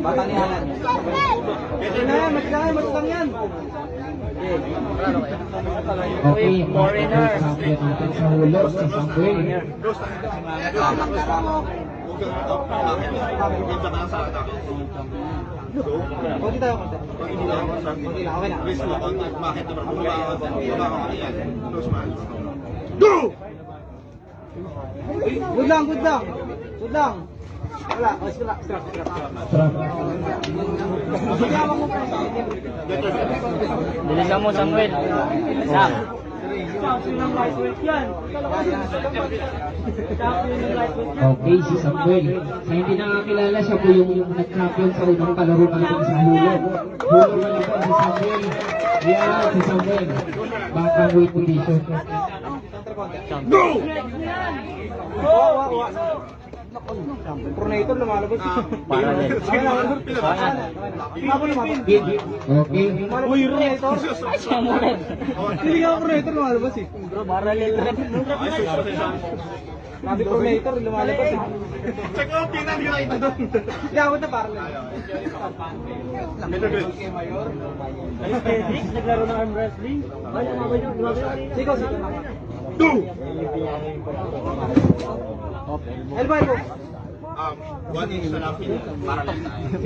Bata ni Alan. Ito na yan, magkakaya, matutang yan. Okay, foreigner. Sa ulo, si Samuel. Kunti tayo. Kunti lang, okay na. Good lang, good lang. Tulang. Wala, oh, sila. Strap, strap, strap. Bili mo, Samuel. Sam. Okay, si Samuel. Sa hindi nakakilala, siya po yung nag-champion sa unang palaro natin sa hulog. Hulog na po si Samuel. Yeah, si Samuel. Bakang weight position. No! No! Pronator lumalabas. Para din. Okay. Uy, Pronator. Siya mo rin. Hindi ka Pronator lumalabas eh. Bro, para din. Sabi Pronator lumalabas eh. Check out, tingnan nyo ito doon. Gawad na parang lang. Aesthetics, naglaro ng arm wrestling. Ay, lumabay yun, lumabay yun. Go! Elbow, elbow. Um, one inch na lang para lang tayo.